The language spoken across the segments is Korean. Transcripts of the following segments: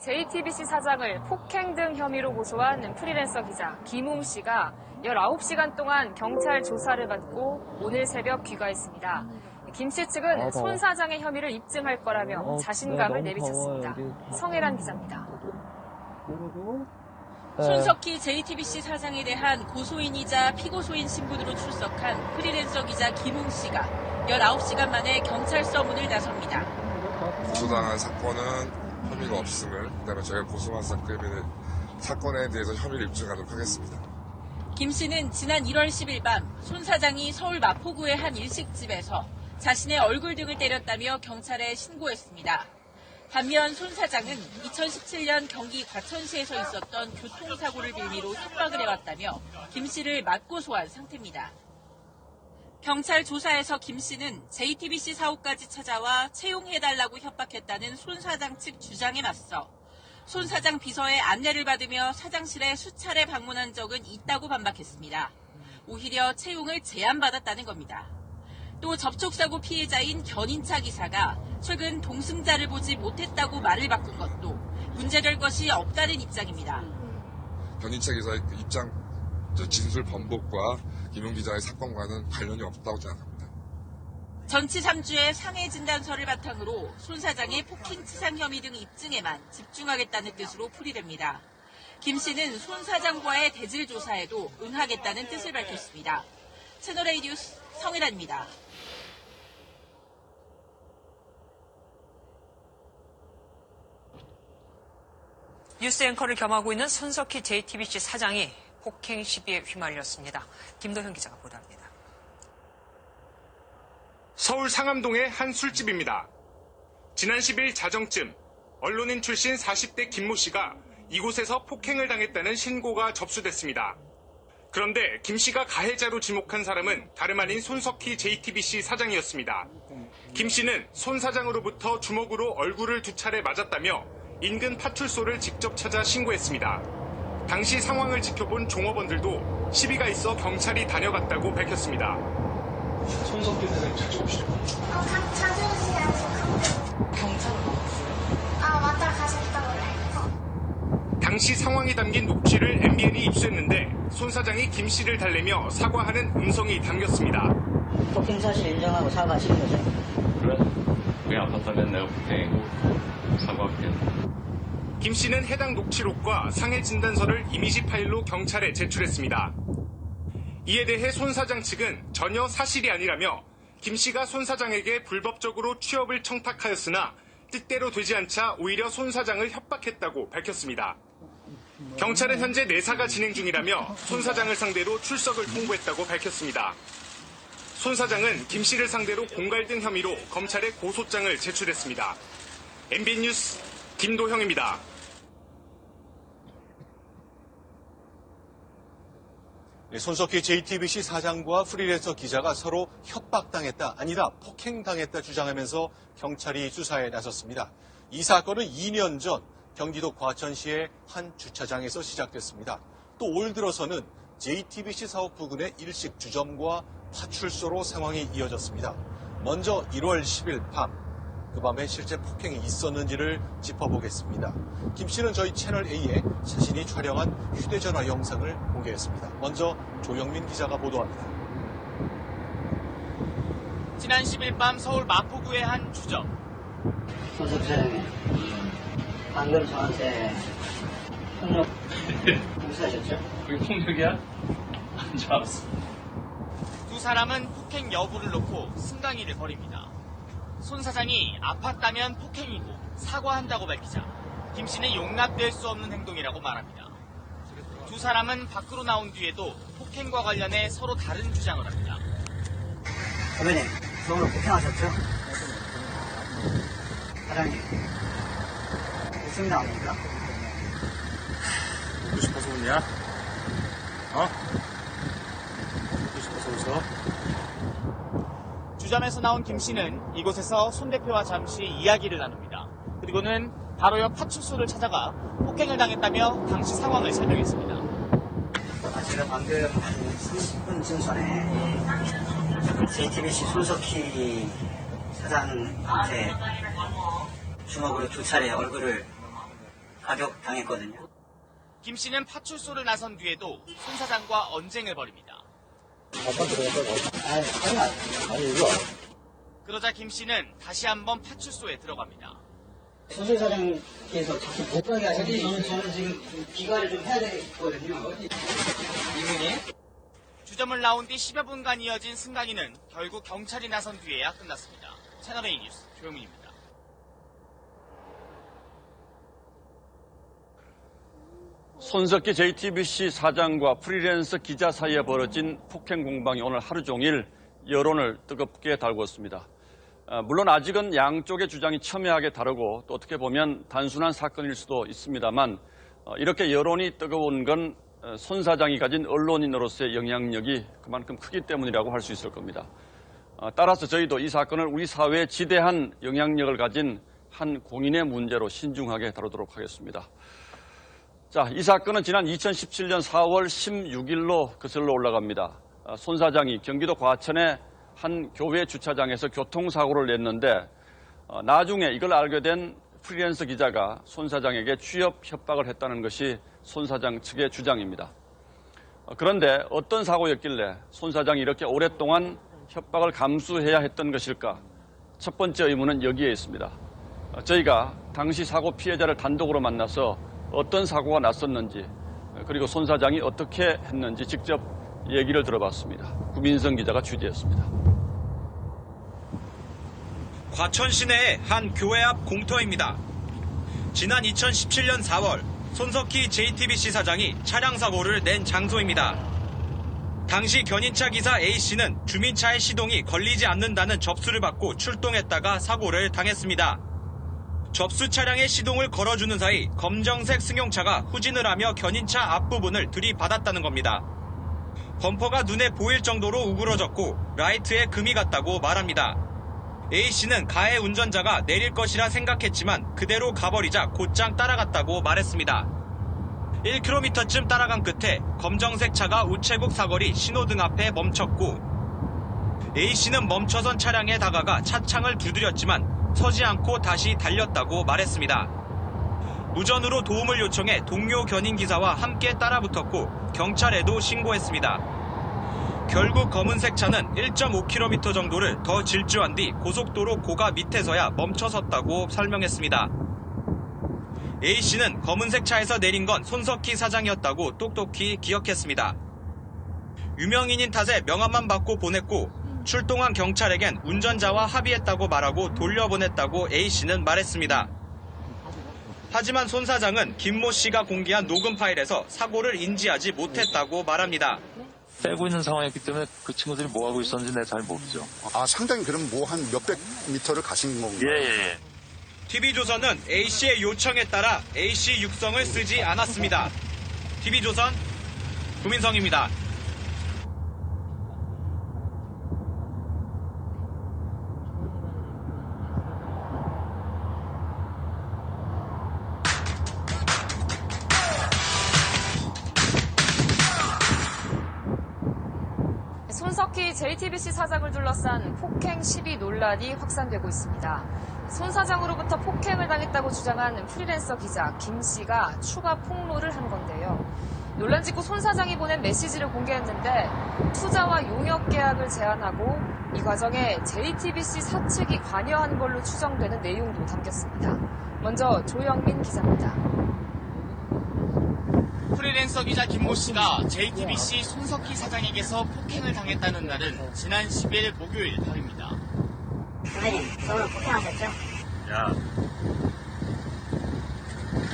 JTBC 사장을 폭행 등 혐의로 고소한 프리랜서 기자 김웅 씨가 19시간 동안 경찰 조사를 받고 오늘 새벽 귀가했습니다. 김 씨 측은 손 사장의 혐의를 입증할 거라며 자신감을 내비쳤습니다. 성혜란 기자입니다. 손석희 JTBC 사장에 대한 고소인이자 피고소인 신분으로 출석한 프리랜서 기자 김웅 씨가 19시간 만에 경찰 서 문을 나섭니다. 고소당한 사건은 혐의가 없음을 그다음에 저희가 고소한 사건에, 사건에 대해서 혐의를 입증하도록 하겠습니다. 김 씨는 지난 1월 10일 밤 손 사장이 서울 마포구의 한 일식집에서 자신의 얼굴 등을 때렸다며 경찰에 신고했습니다. 반면 손 사장은 2017년 경기 과천시에서 있었던 교통사고를 빌미로 협박을 해왔다며 김 씨를 맞고소한 상태입니다. 경찰 조사에서 김 씨는 JTBC 사옥까지 찾아와 채용해달라고 협박했다는 손 사장 측 주장에 맞서 손 사장 비서의 안내를 받으며 사장실에 수차례 방문한 적은 있다고 반박했습니다. 오히려 채용을 제안받았다는 겁니다. 또 접촉사고 피해자인 견인차 기사가 최근 동승자를 보지 못했다고 말을 바꾼 것도 문제될 것이 없다는 입장입니다. 변인차 기사의 그 입장 저 진술 번복과 김용 기자의 사건과는 관련이 없다고 생각합니다. 전치 3주의 상해 진단서를 바탕으로 손 사장의 폭행 치상 혐의 등 입증에만 집중하겠다는 뜻으로 풀이됩니다. 김 씨는 손 사장과의 대질 조사에도 응하겠다는 뜻을 밝혔습니다. 채널A 뉴스 성일아입니다. 뉴스 앵커를 겸하고 있는 손석희 JTBC 사장이 폭행 시비에 휘말렸습니다. 김도현 기자가 보도합니다. 서울 상암동의 한 술집입니다. 지난 10일 자정쯤 언론인 출신 40대 김모 씨가 이곳에서 폭행을 당했다는 신고가 접수됐습니다. 그런데 김 씨가 가해자로 지목한 사람은 다름 아닌 손석희 JTBC 사장이었습니다. 김 씨는 손 사장으로부터 주먹으로 얼굴을 두 차례 맞았다며 인근 파출소를 직접 찾아 신고했습니다. 당시 상황을 지켜본 종업원들도 시비가 있어 경찰이 다녀갔다고 밝혔습니다. 손석희 사장님 자주 오시죠? 어, 가, 자주 오시야죠. 경찰은 아, 왔다 가셨다고 그래. 당시 상황이 담긴 녹취를 MBN이 입수했는데 손 사장이 김 씨를 달래며 사과하는 음성이 담겼습니다. 폭행 사실 인정하고 사과하시는 거죠? 그래? 그게 아팠다면 내가 폭행이고 사과할게. 김 씨는 해당 녹취록과 상해 진단서를 이미지 파일로 경찰에 제출했습니다. 이에 대해 손 사장 측은 전혀 사실이 아니라며 김 씨가 손 사장에게 불법적으로 취업을 청탁하였으나 뜻대로 되지 않자 오히려 손 사장을 협박했다고 밝혔습니다. 경찰은 현재 내사가 진행 중이라며 손 사장을 상대로 출석을 통보했다고 밝혔습니다. 손 사장은 김 씨를 상대로 공갈 등 혐의로 검찰에 고소장을 제출했습니다. MB 뉴스 김도형입니다. 손석희 JTBC 사장과 프리랜서 기자가 서로 협박당했다, 아니다, 폭행당했다 주장하면서 경찰이 수사에 나섰습니다. 이 사건은 2년 전 경기도 과천시의 한 주차장에서 시작됐습니다. 또 올 들어서는 JTBC 사업 부근의 일식 주점과 파출소로 상황이 이어졌습니다. 먼저 1월 10일 밤, 그 밤에 실제 폭행이 있었는지를 짚어보겠습니다. 김 씨는 저희 채널 A에 자신이 촬영한 휴대전화 영상을 공개했습니다. 먼저 조영민 기자가 보도합니다. 지난 10일 밤 서울 마포구의 한 주점. 사장님, 방금 저한테 폭력 행사하셨죠? 그게 폭력이야? 안줄 알았어. 두 사람은 폭행 여부를 놓고 승강이를 벌입니다. 손 사장이 아팠다면 폭행이고 사과한다고 밝히자 김 씨는 용납될 수 없는 행동이라고 말합니다. 두 사람은 밖으로 나온 뒤에도 폭행과 관련해 서로 다른 주장을 합니다. 선배님, 서울로 폭행하셨죠? 사장님, 웃습니다, 아닙니까? 웃고 싶어서 웃냐? 어? 웃고 싶어서 웃어? 주점에서 나온 김 씨는 이곳에서 손 대표와 잠시 이야기를 나눕니다. 그리고는 바로 옆 파출소를 찾아가 폭행을 당했다며 당시 상황을 설명했습니다. 아, 제가 방금 한 30분 전에 JTBC 손석희 사장한테 주먹으로 두 차례 얼굴을 가족 당했거든요. 김 씨는 파출소를 나선 뒤에도 손 사장과 언쟁을 벌입니다. 그러자 김 씨는 다시 한번 파출소에 들어갑니다. 소설 사장께서 자꾸 못 가게 하시니 저는, 저는 지금 기관을 좀 해야 되거든요. 이분이? 주점을 나온 뒤 10여 분간 이어진 승강이는 결국 경찰이 나선 뒤에야 끝났습니다. 채널A 뉴스 조영민입니다. 손석희 JTBC 사장과 프리랜서 기자 사이에 벌어진 폭행 공방이 오늘 하루 종일 여론을 뜨겁게 달궜습니다. 아, 물론 아직은 양쪽의 주장이 첨예하게 다르고 또 어떻게 보면 단순한 사건일 수도 있습니다만 어, 이렇게 여론이 뜨거운 건 손 사장이 가진 언론인으로서의 영향력이 그만큼 크기 때문이라고 할 수 있을 겁니다. 어, 따라서 저희도 이 사건을 우리 사회에 지대한 영향력을 가진 한 공인의 문제로 신중하게 다루도록 하겠습니다. 자, 이 사건은 지난 2017년 4월 16일로 거슬러 올라갑니다. 아, 손 사장이 경기도 과천의 한 교회 주차장에서 교통사고를 냈는데 어, 나중에 이걸 알게 된 프리랜서 기자가 손 사장에게 취업 협박을 했다는 것이 손 사장 측의 주장입니다. 어, 그런데 어떤 사고였길래 손 사장이 이렇게 오랫동안 협박을 감수해야 했던 것일까? 첫 번째 의문은 여기에 있습니다. 어, 저희가 당시 사고 피해자를 단독으로 만나서 어떤 사고가 났었는지 그리고 손 사장이 어떻게 했는지 직접 얘기를 들어봤습니다. 구민성 기자가 취재했습니다. 과천 시내의 한 교회 앞 공터입니다. 지난 2017년 4월 손석희 JTBC 사장이 차량 사고를 낸 장소입니다. 당시 견인차 기사 A씨는 주민차의 시동이 걸리지 않는다는 접수를 받고 출동했다가 사고를 당했습니다. 접수 차량의 시동을 걸어주는 사이 검정색 승용차가 후진을 하며 견인차 앞부분을 들이받았다는 겁니다. 범퍼가 눈에 보일 정도로 우그러졌고 라이트에 금이 갔다고 말합니다. A씨는 가해 운전자가 내릴 것이라 생각했지만 그대로 가버리자 곧장 따라갔다고 말했습니다. 1km쯤 따라간 끝에 검정색 차가 우체국 사거리 신호등 앞에 멈췄고 A씨는 멈춰선 차량에 다가가 차창을 두드렸지만 서지 않고 다시 달렸다고 말했습니다. 무전으로 도움을 요청해 동료 견인 기사와 함께 따라붙었고 경찰에도 신고했습니다. 결국 검은색 차는 1.5km 정도를 더 질주한 뒤 고속도로 고가 밑에서야 멈춰섰다고 설명했습니다. A씨는 검은색 차에서 내린 건 손석희 사장이었다고 똑똑히 기억했습니다. 유명인인 탓에 명함만 받고 보냈고 출동한 경찰에겐 운전자와 합의했다고 말하고 돌려보냈다고 A씨는 말했습니다. 하지만 손 사장은 김모 씨가 공개한 녹음 파일에서 사고를 인지하지 못했다고 말합니다. 빼고 있는 상황이었기 때문에 그 친구들이 뭐 하고 있었는지 내가 잘 모르죠. 아, 상당히 그럼 뭐 한 몇백 미터를 가신 건가요? 예, 예, 예. TV조선은 A씨의 요청에 따라 A씨 육성을 쓰지 않았습니다. TV조선 구민성입니다. 손석희 JTBC 사장을 둘러싼 폭행 시비 논란이 확산되고 있습니다. 손 사장으로부터 폭행을 당했다고 주장한 프리랜서 기자 김 씨가 추가 폭로를 한 건데요. 논란 직후 손 사장이 보낸 메시지를 공개했는데 투자와 용역 계약을 제안하고 이 과정에 JTBC 사측이 관여한 걸로 추정되는 내용도 담겼습니다. 먼저 조영민 기자입니다. 프리랜서 기자 김모 씨가 JTBC 손석희 사장에게서 폭행을 당했다는 날은 지난 10일 목요일 밤입니다. 선배님, 저를 폭행하셨죠? 야.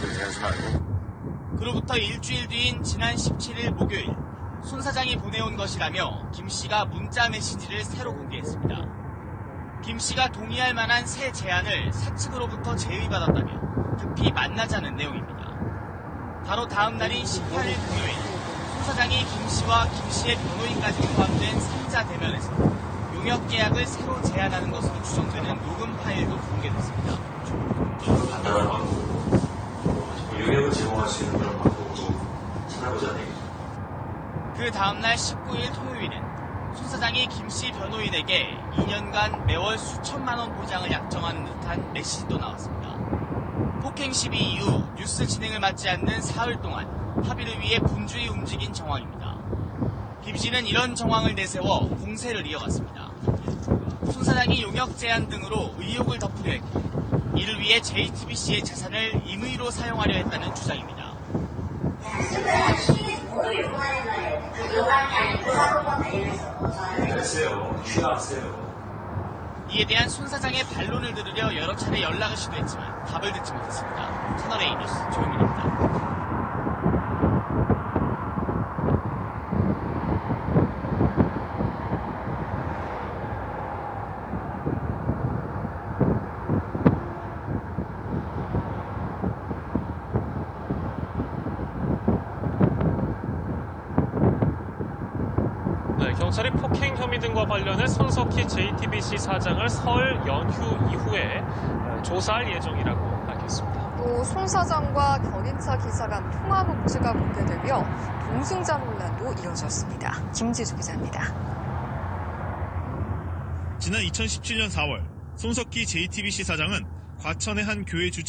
그렇게 하지 말고. 그로부터 일주일 뒤인 지난 17일 목요일 손 사장이 보내온 것이라며 김 씨가 문자 메시지를 새로 공개했습니다. 김 씨가 동의할 만한 새 제안을 사측으로부터 제의받았다며 급히 만나자는 내용입니다. 바로 다음 날인 18일 금요일 손 사장이 김 씨와 김 씨의 변호인까지 포함된 3자 대면에서 용역 계약을 새로 제안하는 것으로 추정되는 녹음 파일도 공개됐습니다. 간단하고 용역을 제공할 수 있는 그런 방법으로 찾아보자는 얘기죠. 그 다음날 19일 토요일엔 손 사장이 김씨 변호인에게 2년간 매월 수천만 원 보장을 약정하는 듯한 메시지도 나왔습니다. 폭행 시비 이후 뉴스 진행을 맡지 않는 사흘 동안 합의를 위해 분주히 움직인 정황입니다. 김 씨는 이런 정황을 내세워 공세를 이어갔습니다. 손 사장이 용역 제한 등으로 의혹을 덮으려 했고 이를 위해 JTBC의 자산을 임의로 사용하려 했다는 주장입니다. 이에 대한 손 사장의 반론을 들으려 여러 차례 연락을 시도했지만 답을 듣지 못했습니다. 채널A 뉴스 조용민입니다. 경찰이 폭행 혐의 등과 관련해 손석희 JTBC 사장을 설 연휴 이후에 어, 조사할 예정이라고 밝혔습니다. 또 손 사장과 견인차 기사 간 통화 녹취가 공개되며 동승자 논란도 이어졌습니다. 김지수 기자입니다. 지난 2017년 4월 손석희 JTBC 사장은 과천의 한 교회 주차